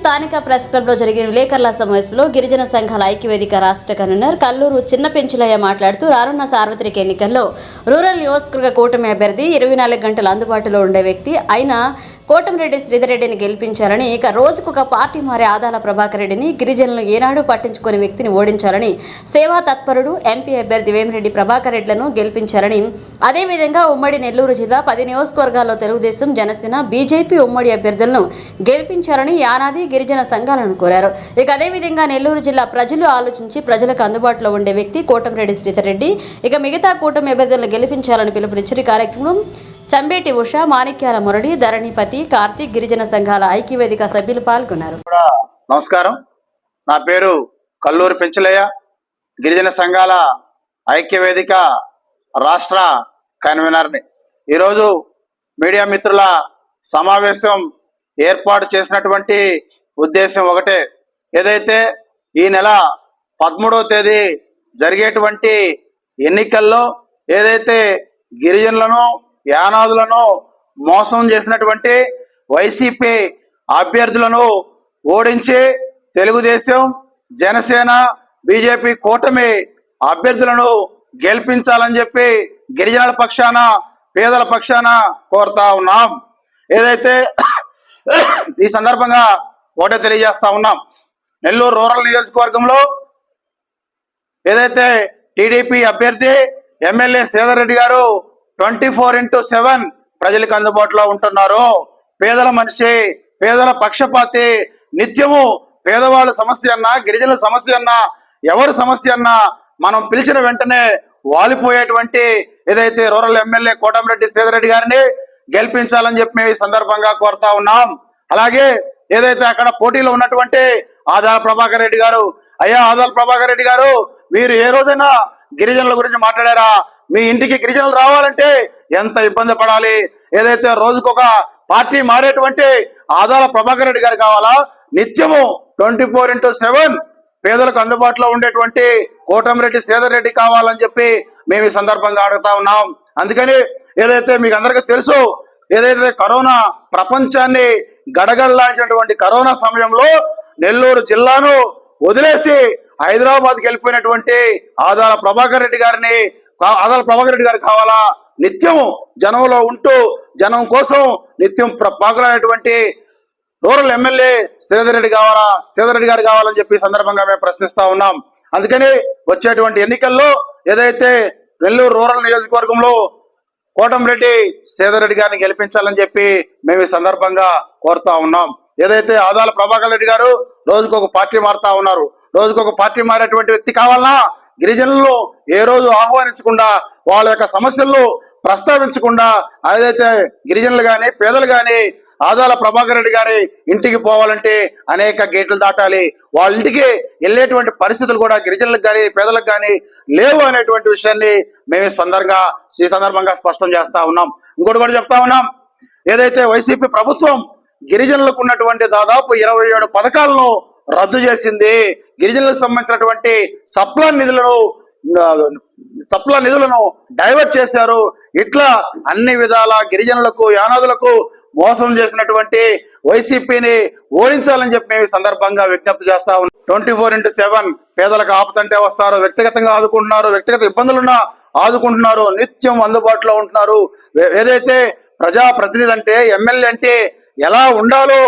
స్థానిక ప్రెస్ క్లబ్లో జరిగిన విలేకరుల సమావేశంలో గిరిజన సంఘాల ఐక్యవేదిక రాష్ట్ర కన్వీనర్ కల్లూరు చిన్న పెంచులయ్య మాట్లాడుతూ రానున్న సార్వత్రిక ఎన్నికల్లో రూరల్ నియోజకవర్గ కూటమి అభ్యర్థి ఇరవై నాలుగు గంటలు అందుబాటులో ఉండే వ్యక్తి. అయినా కోటమిరెడ్డి శ్రీధర్ గెలిపించారని గెలిపించాలని ఇక రోజుకొక పార్టీ మారే ఆదాల ప్రభాకర్ రెడ్డిని గిరిజనులు ఏనాడు పట్టించుకునే వ్యక్తిని ఓడించాలని సేవా తత్పరుడు ఎంపీ అభ్యర్థి వేమిరెడ్డి ప్రభాకర్ రెడ్డిలను గెలిపించాలని అదేవిధంగా ఉమ్మడి నెల్లూరు జిల్లా పది నియోజకవర్గాల్లో తెలుగుదేశం జనసేన బీజేపీ ఉమ్మడి అభ్యర్థులను గెలిపించాలని యానాది గిరిజన సంఘాలను కోరారు. ఇక అదేవిధంగా నెల్లూరు జిల్లా ప్రజలు ఆలోచించి ప్రజలకు అందుబాటులో ఉండే వ్యక్తి కోటమిరెడ్డి శ్రీధర్ రెడ్డి ఇక మిగతా కూటమి అభ్యర్థులను గెలిపించాలని పిలుపునిచ్చిన ఈ కార్యక్రమం చంబేటి ఉష మాణిక్యాల మురళి ధరణిపతి కార్తీక్ గిరిజన సంఘాల ఐక్యవేదిక సభ్యులు పాల్గొన్నారు. కూడా నమస్కారం. నా పేరు కల్లూరు పెంచలయ్య గిరిజన సంఘాల ఐక్యవేదిక రాష్ట్ర కన్వీనర్ని. ఈరోజు మీడియా మిత్రుల సమావేశం ఏర్పాటు చేసినటువంటి ఉద్దేశం ఒకటే. ఏదైతే ఈ నెల పదమూడవ తేదీ జరిగేటువంటి ఎన్నికల్లో ఏదైతే గిరిజనులను యానాదులను మోసం చేసినటువంటి వైసీపీ అభ్యర్థులను ఓడించి తెలుగుదేశం జనసేన బీజేపీ కూటమి అభ్యర్థులను గెలిపించాలని చెప్పి గిరిజనుల పక్షాన పేదల పక్షాన కోరుతా ఉన్నాం. ఏదైతే ఈ సందర్భంగా ఒకటే తెలియజేస్తా ఉన్నాం. నెల్లూరు రూరల్ నియోజకవర్గంలో ఏదైతే టీడీపీ అభ్యర్థి ఎమ్మెల్యే శ్రీధర్ రెడ్డి గారు ట్వంటీ ఫోర్ ఇంటూ సెవెన్ ప్రజలకు అందుబాటులో ఉంటున్నారు. పేదల మనిషి పేదల పక్షపాతి నిత్యము పేదవాళ్ళ సమస్య అన్నా గిరిజనుల సమస్య అన్నా ఎవరి సమస్య అన్నా మనం పిలిచిన వెంటనే వాలిపోయేటువంటి ఏదైతే రూరల్ ఎమ్మెల్యే కోటమిరెడ్డి శ్రీధర్ గారిని గెలిపించాలని చెప్పి మేము ఈ సందర్భంగా కోరుతా ఉన్నాం. అలాగే ఏదైతే అక్కడ పోటీలో ఉన్నటువంటి ఆదాల ప్రభాకర్ రెడ్డి గారు అయ్యా ఆదాల ప్రభాకర్ రెడ్డి గారు మీరు ఏ రోజైనా గిరిజనుల గురించి మాట్లాడారా? మీ ఇంటికి గిరిజనులు రావాలంటే ఎంత ఇబ్బంది పడాలి? ఏదైతే రోజుకొక పార్టీ మారేటువంటి ఆదాల ప్రభాకర్ రెడ్డి గారు కావాలా? నిత్యము ట్వంటీ ఫోర్ ఇంటూ సెవెన్ పేదలకు అందుబాటులో ఉండేటువంటి కోటమిరెడ్డి శ్రీధర్ రెడ్డి కావాలని చెప్పి మేము ఈ సందర్భంగా అడుగుతా ఉన్నాం. అందుకని ఏదైతే మీకు అందరికీ తెలుసు ఏదైతే కరోనా ప్రపంచాన్ని గడగడలాంచినటువంటి కరోనా సమయంలో నెల్లూరు జిల్లాను వదిలేసి హైదరాబాద్కి వెళ్ళిపోయినటువంటి ఆదాల ప్రభాకర్ రెడ్డి గారిని ఆదాల ప్రభాకర్ రెడ్డి గారు కావాలా? నిత్యం జనంలో ఉంటూ జనం కోసం నిత్యం పాకులైనటువంటి రూరల్ ఎమ్మెల్యే శ్రీధర్ రెడ్డి కావాలా? శ్రీధర్ రెడ్డి గారు కావాలని చెప్పి సందర్భంగా మేము ప్రశ్నిస్తా ఉన్నాం. అందుకని వచ్చేటువంటి ఎన్నికల్లో ఏదైతే నెల్లూరు రూరల్ నియోజకవర్గంలో కోటంరెడ్డి శ్రీధర్ రెడ్డి గారిని గెలిపించాలని చెప్పి మేము ఈ సందర్భంగా కోరుతా ఉన్నాం. ఏదైతే ఆదాల ప్రభాకర్ రెడ్డి గారు రోజుకొక పార్టీ మారుతా ఉన్నారు రోజుకొక పార్టీ మారేటువంటి వ్యక్తి కావాలన్నా గిరిజనులను ఏ రోజు ఆహ్వానించకుండా వాళ్ళ యొక్క సమస్యలను ప్రస్తావించకుండా ఏదైతే గిరిజనులు కానీ పేదలు కానీ ఆదాల ప్రభాకర్ రెడ్డి గారి ఇంటికి పోవాలంటే అనేక గేట్లు దాటాలి. వాళ్ళ ఇంటికి వెళ్ళేటువంటి పరిస్థితులు కూడా గిరిజనులకు కానీ పేదలకు కానీ లేవు అనేటువంటి విషయాన్ని మేము ఈ సందర్భంగా ఈ సందర్భంగా స్పష్టం చేస్తా ఉన్నాం. ఇంకోటి కూడా చెప్తా ఉన్నాం. ఏదైతే వైసీపీ ప్రభుత్వం గిరిజనులకు ఉన్నటువంటి దాదాపు ఇరవై ఏడు పథకాలను రద్దు చేసింది. గిరిజనులకు సంబంధించినటువంటి సప్లా నిధులను సప్లా నిధులను డైవర్ట్ చేశారు. ఇట్లా అన్ని విధాల గిరిజనులకు యానాదులకు మోసం చేసినటువంటి వైసీపీని ఓడించాలని చెప్పి మేము సందర్భంగా విజ్ఞప్తి చేస్తా ఉన్నాం. ట్వంటీ ఫోర్ ఇంటూ సెవెన్ పేదలకు ఆపదంటే వస్తారు వ్యక్తిగతంగా ఆదుకుంటున్నారు వ్యక్తిగత ఇబ్బందులున్నా ఆదుకుంటున్నారు నిత్యం అందుబాటులో ఉంటున్నారు. ఏదైతే ప్రజా ప్రతినిధి అంటే ఎమ్మెల్యే అంటే ఎలా ఉండాలో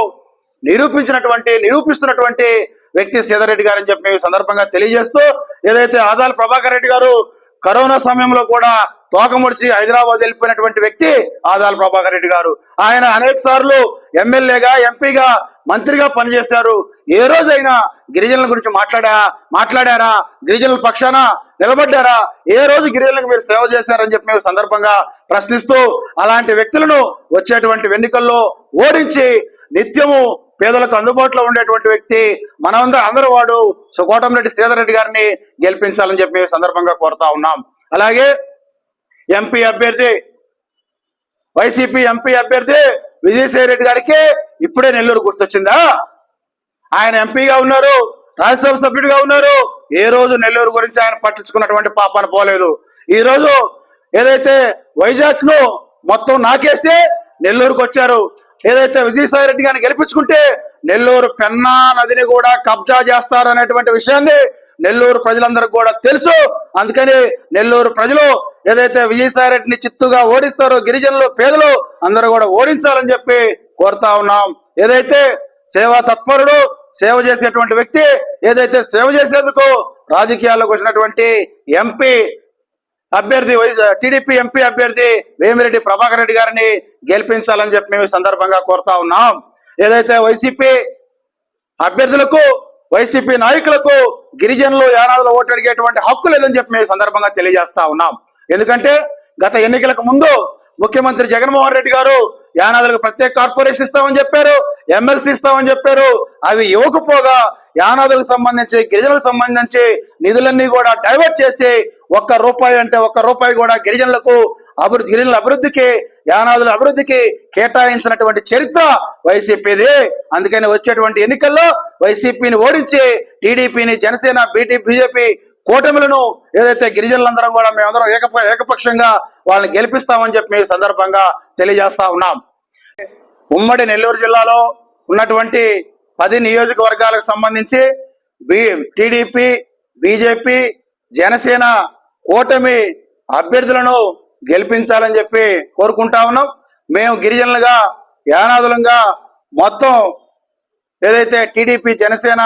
నిరూపించినటువంటి నిరూపిస్తున్నటువంటి వ్యక్తి సీతారెడ్డి గారు అని చెప్పి మేము సందర్భంగా తెలియజేస్తూ ఏదైతే ఆదాల ప్రభాకర్ రెడ్డి గారు కరోనా సమయంలో కూడా తోకముడిచి హైదరాబాద్ వెళ్ళిపోయినటువంటి వ్యక్తి ఆదాల ప్రభాకర్ రెడ్డి గారు. ఆయన అనేక సార్లు ఎమ్మెల్యేగా ఎంపీగా మంత్రిగా పనిచేశారు. ఏ రోజైనా గిరిజనుల గురించి మాట్లాడా మాట్లాడారా గిరిజనుల పక్షాన నిలబడ్డారా ఏ రోజు గిరిజనులకు మీరు సేవ చేశారని చెప్పి మేము సందర్భంగా ప్రశ్నిస్తూ అలాంటి వ్యక్తులను వచ్చేటువంటి ఎన్నికల్లో ఓడించి నిత్యము పేదలకు అందుబాటులో ఉండేటువంటి వ్యక్తి మనమందరం అందరూ వాడు. సో కోటంరెడ్డి శ్రీధర్ రెడ్డి గారిని గెలిపించాలని చెప్పి సందర్భంగా కోరుతా ఉన్నాం. అలాగే ఎంపీ అభ్యర్థి వైసీపీ ఎంపీ అభ్యర్థి విజయసాయి రెడ్డి గారికి ఇప్పుడే నెల్లూరు గుర్తొచ్చిందా? ఆయన ఎంపీగా ఉన్నారు రాజ్యసభ సభ్యుడిగా ఉన్నారు. ఏ రోజు నెల్లూరు గురించి ఆయన పట్టించుకున్నటువంటి పాపాన పోలేదు. ఈ రోజు ఏదైతే వైజాగ్ను మొత్తం నాకేసి నెల్లూరుకు వచ్చారు ఏదైతే విజయసాయి రెడ్డి గారిని గెలిపించుకుంటే నెల్లూరు పెన్నా నదిని కూడా కబ్జా చేస్తారనేటువంటి విషయాన్ని నెల్లూరు ప్రజలందరికీ కూడా తెలుసు. అందుకని నెల్లూరు ప్రజలు ఏదైతే విజయసాయి రెడ్డిని చిత్తుగా ఓడిస్తారో గిరిజనులు పేదలు అందరూ కూడా ఓడించాలని చెప్పి కోరుతా ఉన్నాం. ఏదైతే సేవా తత్పరుడు సేవ చేసేటువంటి వ్యక్తి ఏదైతే సేవ చేసేందుకు రాజకీయాల్లోకి వచ్చినటువంటి ఎంపీ అభ్యర్థి టీడీపీ ఎంపీ అభ్యర్థి వేమిరెడ్డి ప్రభాకర్ రెడ్డి గారిని గెలిపించాలని చెప్పి మేము సందర్భంగా కోరుతా ఉన్నాం. ఏదైతే వైసీపీ అభ్యర్థులకు వైసీపీ నాయకులకు గిరిజనులు యానాదులు ఓటు అడిగేటువంటి హక్కు లేదని చెప్పి మేము సందర్భంగా తెలియజేస్తా ఉన్నాం. ఎందుకంటే గత ఎన్నికలకు ముందు ముఖ్యమంత్రి జగన్మోహన్ రెడ్డి గారు యానాదులకు ప్రత్యేక కార్పొరేషన్ ఇస్తామని చెప్పారు ఎమ్మెల్సీ ఇస్తామని చెప్పారు. అవి ఇవ్వకపోగా యానాదులకు సంబంధించి గిరిజనులకు సంబంధించి నిధులన్నీ కూడా డైవర్ట్ చేసి ఒక్క రూపాయి అంటే ఒక్క రూపాయి కూడా గిరిజనులకు అభివృద్ధి గిరిజనుల అభివృద్ధికి యానాదుల అభివృద్ధికి కేటాయించినటువంటి చరిత్ర వైసీపీది. అందుకని వచ్చేటువంటి ఎన్నికల్లో వైసీపీని ఓడించి టీడీపీని జనసేన బీటీ బీజేపీ కూటమిలను ఏదైతే గిరిజనులందరం కూడా మేమందరం ఏకప ఏకపక్షంగా వాళ్ళని గెలిపిస్తామని చెప్పి మీ సందర్భంగా తెలియజేస్తా ఉన్నాం. ఉమ్మడి నెల్లూరు జిల్లాలో ఉన్నటువంటి పది నియోజకవర్గాలకు సంబంధించి బి టీడీపీ బీజేపీ జనసేన కూటమి అభ్యర్థులను గెలిపించాలని చెప్పి కోరుకుంటా ఉన్నాం. మేము గిరిజనులుగా యానాదులంగా మొత్తం ఏదైతే టీడీపీ జనసేన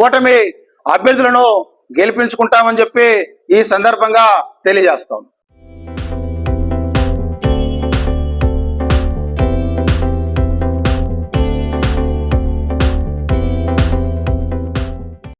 కూటమి అభ్యర్థులను గెలిపించుకుంటామని చెప్పి ఈ సందర్భంగా తెలియజేస్తాం.